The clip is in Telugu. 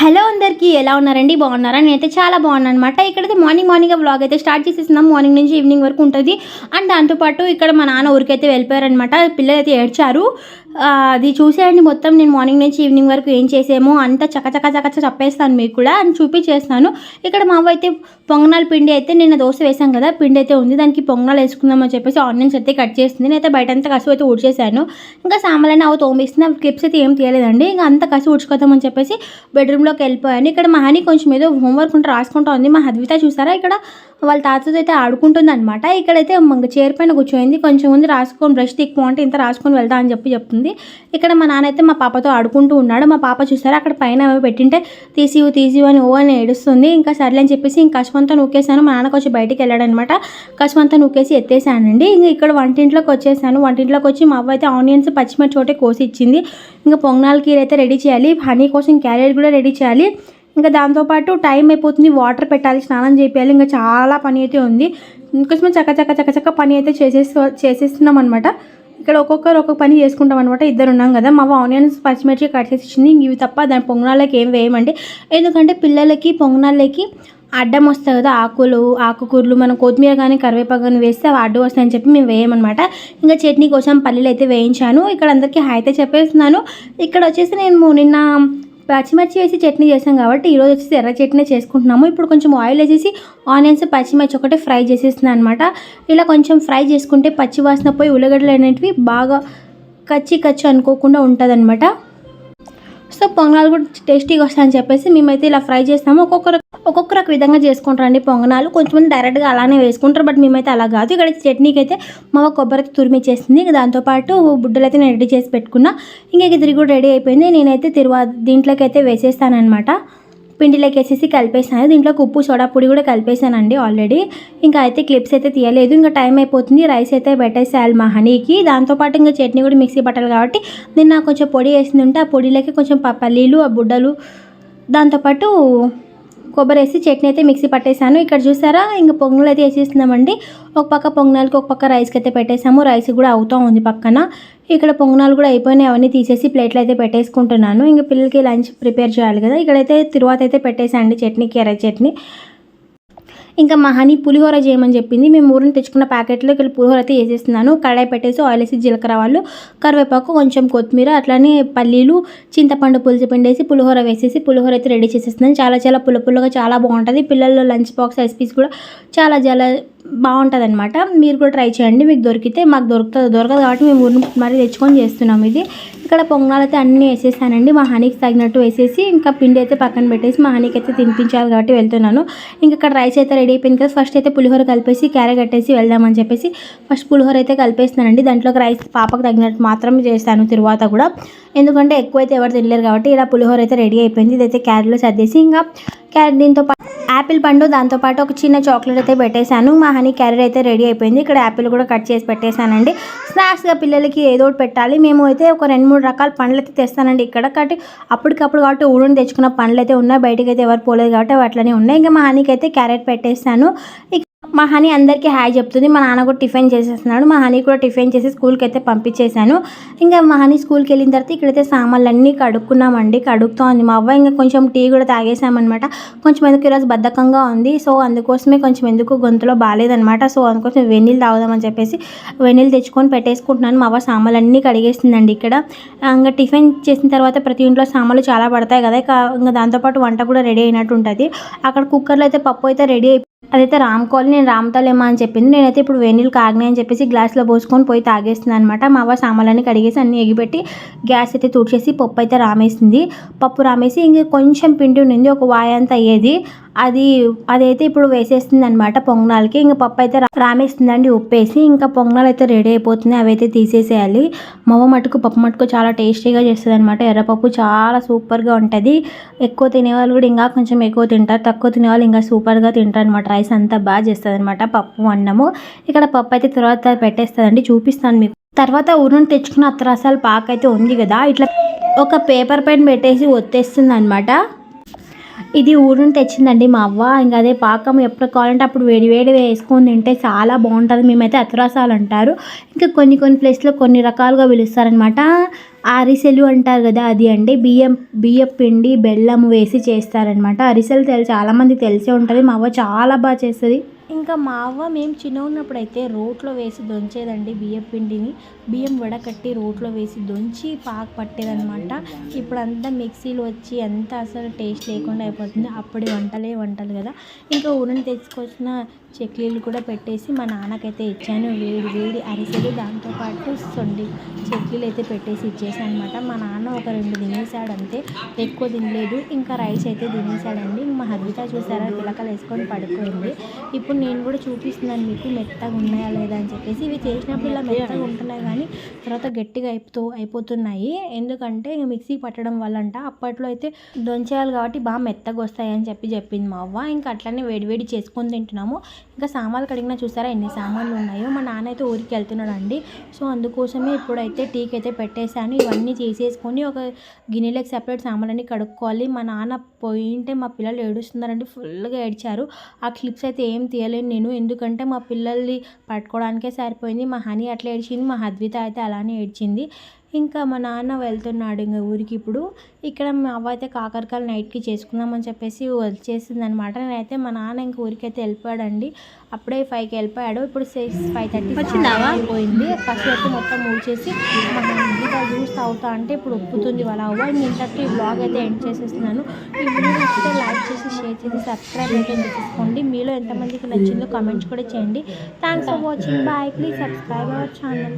హలో అందరికీ ఎలా ఉన్నారండి? బాగున్నారా? నేనైతే చాలా బాగున్నాను అనమాట ఇక్కడైతే మార్నింగ్ మార్నింగ్ వ్లాగ్ అయితే స్టార్ట్ చేసేసినాం మార్నింగ్ నుంచి ఈవినింగ్ వరకు ఉంటుంది. అండ్ దాంతోపాటు ఇక్కడ మా నాన్న ఊరికైతే వెళ్ళిపోయారనమాట పిల్లలు అయితే ఏడ్చారు. అది చూసేయండి. మొత్తం నేను మార్నింగ్ నుంచి ఈవినింగ్ వరకు ఏం చేసామో అంతా చకచక చకచ చెప్పేస్తాను మీకు కూడా. అని చూపించేస్తాను ఇక్కడ మా అవ్వ అయితే పొంగనాల పిండి అయితే నిన్న దోశ వేసాం కదా పిండి అయితే ఉంది. దానికి పొంగనాలు వేసుకుందామని చెప్పేసి ఆనియన్స్ అయితే కట్ చేస్తుంది. నేనైతే బయట అంతా కసు అయితే ఊడ్చేసాను. ఇంకా సామాన్లన్నీ అవి తోమిస్తుంది క్లిప్స్ అయితే ఏం తీయలేదండి. ఇంకా అంత కసి ఊడ్చుకోదామని చెప్పేసి బెడ్రూమ్లోకి వెళ్ళిపోయాను. ఇక్కడ మా కొంచెం ఏదో హోంవర్క్ ఉంటే రాసుకుంటా ఉంది. మా హద్విత చూసారా ఇక్కడ? వాళ్ళ తాతతో అయితే ఆడుకుంటుంది అనమాట ఇక్కడైతే మంగ చైర్ పైన కూర్చోయింది. కొంచెం ముందు రాసుకొని బ్రష్ తిక్కువ అంటే ఇంత రాసుకొని వెళ్తా అని చెప్పి చెప్తుంది. ఇక్కడ మా నాన్న అయితే మా పాపతో ఆడుకుంటూ ఉన్నాడు. మా పాప చూసారా? అక్కడ పైన పెట్టింటే తీసివు తీసివు అని ఓ అని ఏడుస్తుంది. ఇంకా సర్లే అని చెప్పేసి ఇంకా కసుమంతా నూకేసాను మా నాన్న కొంచెం బయటికి వెళ్ళాడనమాట కసుమంతా నూకేసి ఎత్తేసానండి ఇంకా ఇక్కడ వంటింట్లోకి వచ్చేసాను. వంటింట్లోకి వచ్చి మా అవ్వ అయితే ఆనియన్స్ పచ్చిమిర్చి ఒకటే కోసి ఇచ్చింది. ఇంకా పొంగనాల కీర అయితే రెడీ చేయాలి. హనీ కోసం క్యారెట్ కూడా రెడీ చేయాలి. ఇంకా దాంతోపాటు టైం అయిపోతుంది వాటర్ పెట్టాలి స్నానం చేయాలి ఇంకా చాలా పని అయితే ఉంది. ఇంకోసం చక్క చక్క చక్క చక్క పని అయితే చేసేస్తూ చేసేస్తున్నాం అనమాట ఇక్కడ ఒక్కొక్కరు ఒక్కొక్క పని చేసుకుంటాం అనమాట ఇద్దరు ఉన్నాం కదా మా ఆనియన్స్ పచ్చిమిర్చి కట్ చేసి ఇచ్చింది. ఇవి తప్ప దాని పొంగనాలకి ఏం వేయమండి. ఎందుకంటే పిల్లలకి పొంగనాలకి అడ్డం వస్తాయి కదా ఆకులు ఆకుకూరలు మనం కొత్తిమీర కానీ కరివేపాకు కానీ వేస్తే అవి అడ్డు వస్తాయని చెప్పి మేము వేయమన్నమాట. ఇంకా చట్నీ కోసం పల్లీలు అయితే వేయించాను. ఇక్కడ అందరికీ హాయ్ అయితే చెప్పేస్తున్నాను. ఇక్కడ వచ్చేసి నేను నిన్న పచ్చిమిర్చి వేసి చట్నీ చేసాం కాబట్టి ఈరోజు వచ్చేసి ఎర్ర చట్నీ చేసుకుంటున్నాము. ఇప్పుడు కొంచెం ఆయిల్ వేసేసి ఆనియన్స్ పచ్చిమిర్చి ఒకటి ఫ్రై చేసేస్తున్నాను అనమాట ఇలా కొంచెం ఫ్రై చేసుకుంటే పచ్చి వాసన పోయి ఉల్లగడ్డలు అనేటివి బాగా కచ్చి కచ్చి అనుకోకుండా ఉంటుంది సో పొంగనాలు కూడా టేస్టీగా వస్తాయని చెప్పేసి మేమైతే ఇలా ఫ్రై చేస్తాము. ఒక్కొక్కరు ఒక్కొక్కరు ఒక విధంగా చేసుకుంటారండి పొంగనాలు. కొంచెమంది డైరెక్ట్గా అలానే వేసుకుంటారు. బట్ మేమైతే అలా కాదు. ఇక్కడ చట్నీకి అయితే మా కొబ్బరి తురిమిచ్చేసింది. దాంతోపాటు బుడ్డలు అయితే నేను రెడీ చేసి పెట్టుకున్నా. ఇంకా ఇది కూడా రెడీ అయిపోయింది. నేనైతే తిరువా దీంట్లోకి అయితే వేసేస్తానమాట పిండిలోకి వేసేసి కలిపేసాను. దీంట్లోకి ఉప్పు సోడా పొడి కూడా కలిపేసానండి ఆల్రెడీ ఇంకా అయితే క్లిప్స్ అయితే తీయలేదు. ఇంకా టైం అయిపోతుంది. రైస్ అయితే పెట్టేసేయాలి మా హనీకి దాంతోపాటు ఇంకా చట్నీ కూడా మిక్సీ పట్టాలి కాబట్టి నిన్న కొంచెం పొడి వేసింది ఉంటే ఆ పొడిలోకి కొంచెం పల్లీలు ఆ బుడ్డలు దాంతోపాటు కొబ్బరి వేసి చట్నీ అయితే మిక్సీ పట్టేశాను. ఇక్కడ చూసారా? ఇంకా పొంగల్ అయితే వేసేస్తున్నామండి. ఒక పక్క పొంగనాలకి ఒక పక్క రైస్కి అయితే పెట్టేసాము రైస్ కూడా అవుతూ ఉంది పక్కన. ఇక్కడ పొంగనాలు కూడా అయిపోయినాయి. అవన్నీ తీసేసి ప్లేట్లు అయితే పెట్టేసుకుంటున్నాను. ఇంకా పిల్లలకి లంచ్ ప్రిపేర్ చేయాలి కదా. ఇక్కడైతే తిరువాత అయితే పెట్టేసాండి చట్నీకి ఎర్ర చట్నీ. ఇంకా మా హనీ పులిహోర చేయమని చెప్పింది. మేము ఊరిని తెచ్చుకున్న ప్యాకెట్లో ఇక్కడ పులిహోర అయితే వేసేస్తున్నాను కడాయి పెట్టేసి ఆయిల్ వేసి జీలకర్ర వాళ్ళు కరివేపాకు కొంచెం కొత్తిమీర అట్లానే పల్లీలు చింతపండు పులుసు పిండేసి పులిహోర వేసేసి పులిహోర అయితే రెడీ చేసేస్తున్నాను. చాలా చాలా పుల్ల పుల్లగా చాలా బాగుంటుంది. పిల్లల లంచ్ బాక్స్ రెసిపీస్ కూడా చాలా చాలా బాగుంటుంది అనమాట మీరు కూడా ట్రై చేయండి. మీకు దొరికితే మాకు దొరుకుతుంది. దొరకదు కాబట్టి మేము ఊరిని మరీ తెచ్చుకొని చేస్తున్నాం ఇది. ఇక్కడ పొంగనాలు అయితే అన్నీ వేసేసానండి. మా హనీకి తగినట్టు వేసేసి ఇంకా పిండి అయితే పక్కన పెట్టేసి మా హనీకి అయితే తినిపించాలి కాబట్టి వెళ్తున్నాను. ఇంకా ఇక్కడ రైస్ అయితే రెడీ అయిపోయింది కదా. ఫస్ట్ అయితే పులిహోర కలిపేసి క్యారెట్ కట్టేసి వెళ్దామని చెప్పేసి ఫస్ట్ పులిహోర అయితే కలిపేస్తున్నానండి. దాంట్లోకి రైస్ పాపకు తగినట్టు మాత్రమే చేస్తాను తర్వాత కూడా. ఎందుకంటే ఎక్కువ అయితే ఎవరు తినలేరు కాబట్టి ఇలా పులిహోర అయితే రెడీ అయిపోయింది. ఇదైతే క్యారెట్లో సర్దేసి ఇంకా క్యారెట్ దీంతో యాపిల్ పండు దాంతోపాటు ఒక చిన్న చాక్లెట్ అయితే పెట్టేశాను. మా హనీ క్యారెట్ అయితే రెడీ అయిపోయింది. ఇక్కడ యాపిల్ కూడా కట్ చేసి పెట్టేశానండి. స్నాక్స్గా పిల్లలకి ఏదో ఒకటి పెట్టాలి. మేము అయితే ఒక రెండు మూడు రకాల పండ్లు అయితే తెస్తానండి ఇక్కడ. కాబట్టి అప్పటికప్పుడు కాబట్టి ఊరిని తెచ్చుకున్న పండ్లు అయితే ఉన్నాయి. బయటకు అయితే ఎవరు పోలేదు కాబట్టి అవి అట్లనే ఉన్నాయి. ఇంకా మా హనీకి అయితే క్యారెట్ పెట్టేస్తాను. మా హనీ అందరికీ హాయ్ చెప్తుంది. మా నాన్న కూడా టిఫిన్ చేసేస్తున్నాడు. మా హనీ కూడా టిఫిన్ చేసి స్కూల్కి అయితే పంపించేశాను. ఇంకా మా హనీ స్కూల్కి వెళ్ళిన తర్వాత ఇక్కడైతే సామాన్లు అన్నీ కడుక్కున్నామండి. కడుగుతూ ఉంది మా అవ్వ ఇంకా కొంచెం టీ కూడా తాగేసామన్నమాట కొంచెం ఎందుకు ఈరోజు బద్ధకంగా ఉంది. సో అందుకోసమే కొంచెం ఎందుకు గొంతులో బాగాలేదనమాట సో అందుకోసం వెన్నీళ్ళు తాగుదామని చెప్పేసి వెన్నీళ్ళు తెచ్చుకొని పెట్టేసుకుంటున్నాను. మా అవ్వ సామాన్లు అన్నీ కడిగేస్తుందండి ఇక్కడ. ఇంకా టిఫిన్ చేసిన తర్వాత ప్రతి ఇంట్లో సామాన్లు చాలా పడతాయి కదా. ఇంకా దాంతోపాటు వంట కూడా రెడీ అయినట్టు ఉంటుంది. అక్కడ కుక్కర్లో అయితే పప్పు అయితే రెడీ అయిపోయి అదైతే రామ్ కాల్ నేను రామ్తాలేమా అని చెప్పింది. నేనైతే ఇప్పుడు వెన్నీళ్ళు కాగినాయి అని చెప్పేసి గ్లాస్లో పోసుకొని పోయి తాగేస్తుంది అనమాట మా అవ్వ సామాన్లన్నీ కడిగేసి అన్ని ఎగిపెట్టి గ్యాస్ అయితే తుడిచేసి పప్పు అయితే రామేసింది. పప్పు రామేసి ఇంక కొంచెం పిండి ఉండింది ఒక వాయంత అయ్యేది. అది అదైతే ఇప్పుడు వేసేస్తుంది అనమాట పొంగనాలకి. ఇంకా పప్పు అయితే రామేస్తుందండి ఉప్పేసి. ఇంకా పొంగనాలు అయితే రెడీ అయిపోతుంది అవి అయితే తీసేసేయాలి మవ్వ మటుకు పప్పు మటుకు చాలా టేస్టీగా చేస్తుంది అనమాట ఎర్రపప్పు చాలా సూపర్గా ఉంటుంది. ఎక్కువ తినేవాళ్ళు కూడా ఇంకా కొంచెం ఎక్కువ తింటారు తక్కువ తినేవాళ్ళు ఇంకా సూపర్గా తింటారు అనమాట రైస్ అంతా బాగా చేస్తుంది అనమాట పప్పు అన్నము. ఇక్కడ పప్పు అయితే తర్వాత పెట్టేస్తుందండి. చూపిస్తాను మీకు. తర్వాత ఊరు తెచ్చుకున్న అత్రాసాల పాక అయితే ఉంది కదా. ఇట్లా ఒక పేపర్ పైన పెట్టేసి ఒత్తేస్తుంది అనమాట ఇది ఊరు తెచ్చిందండి మా అవ్వ. ఇంకా అదే పాకం ఎప్పుడు కావాలంటే అప్పుడు వేడి వేడి వేసుకొని తింటే చాలా బాగుంటుంది. మేమైతే అత్రాసాలు అంటారు. ఇంకా కొన్ని కొన్ని ప్లేస్లో కొన్ని రకాలుగా పిలుస్తారనమాట అరిసెలు అంటారు కదా అది అండి. బియ్యం బియ్యం పిండి బెల్లం వేసి చేస్తారనమాట అరిసెలు తెలు చాలామంది తెలిసే ఉంటుంది. మా అవ్వ చాలా బాగా చేస్తుంది. ఇంకా మా అవ్వ మేము చిన్న ఉన్నప్పుడు అయితే రోట్లో వేసి దొంచేదండి బియ్యం పిండిని. బియ్యం వడకట్టి రోట్లో వేసి దొంచి పాకు పట్టేదనమాట ఇప్పుడు అంతా మిక్సీలు వచ్చి అంతా అసలు టేస్ట్ లేకుండా అయిపోతుంది. అప్పుడు వంటలే వంటలు కదా. ఇంకా ఊరిని తెచ్చుకొచ్చిన చెక్లీలు కూడా పెట్టేసి మా నాన్నకైతే ఇచ్చాను. వేడి వేడి అరిసెలు దాంతోపాటు సొండి చెక్లీలు అయితే పెట్టేసి ఇచ్చేసాను అనమాట మా నాన్న ఒక రెండు తినేసాడు అంతే ఎక్కువ తినలేదు. ఇంకా రైస్ అయితే తినేసాడండి. మా హద్విత చూసారా? పిలకలు వేసుకొని పడుకోండి. ఇప్పుడు నేను కూడా చూపిస్తున్నాను మీకు మెత్తగా ఉన్నాయా లేదా అని చెప్పేసి. ఇవి చేసినప్పుడు ఇలా మెత్తగా ఉంటున్నాయి కానీ తర్వాత గట్టిగా అయిపోతూ అయిపోతున్నాయి. ఎందుకంటే ఇక మిక్సీ పట్టడం వల్ల అంట అప్పట్లో అయితే దొంచేయాలి కాబట్టి బాగా మెత్తగా వస్తాయి అని చెప్పి చెప్పింది మా అవ్వ. ఇంకా అట్లనే వేడివేడి చేసుకొని తింటున్నాము. ఇంకా సామాన్లు కడిగినా చూసారా ఎన్ని సామాన్లు ఉన్నాయో. మా నాన్న అయితే ఊరికి వెళ్తున్నాడు అండి సో అందుకోసమే ఇప్పుడైతే టీకి అయితే పెట్టేశాను. ఇవన్నీ చేసేసుకొని ఒక గిన్నెలకు సెపరేట్ సామాన్లన్నీ కడుక్కోవాలి. మా నాన్న పోయింటే మా పిల్లలు ఏడుస్తున్నారండి. ఫుల్గా ఏడ్చారు. ఆ క్లిప్స్ అయితే ఏం చేయలేను నేను. ఎందుకంటే మా పిల్లల్ని పట్టుకోవడానికే సరిపోయింది. మా హనీ అట్లా ఏడ్చింది. మా హద్విత అయితే అలానే ఏడ్చింది. ఇంకా మా నాన్న వెళ్తున్నాడు ఇంకా ఊరికి ఇప్పుడు. ఇక్కడ మా అవ్వ అయితే కాకరకాయలు నైట్కి చేసుకుందామని చెప్పేసి వచ్చేసింది అనమాట నేనైతే మా నాన్న ఇంక ఊరికైతే వెళ్ళిపోయాడండి. అప్పుడే ఫైవ్కి వెళ్ళిపోయాడు. ఇప్పుడు సిక్స్ ఫైవ్ థర్టీ అయిపోయింది. ఫస్ట్ అయితే మొత్తం ఊడ్చేసి మా హద్విత జ్యూస్ తాగుతా అంటే ఇప్పుడు ఒప్పుతుంది వాళ్ళ అవ్వ. ఇంక ఇంతటి బ్లాగ్ అయితే ఎండ్ చేసేస్తున్నాను. ఈ వీడియో నచ్చితే లైక్ చేసి షేర్ చేసి సబ్స్క్రైబ్ అయితే చేసుకోండి. మీలో ఎంతమందికి నచ్చిందో కామెంట్స్ కూడా చేయండి. Thanks for watching. Bye. Please subscribe our channel.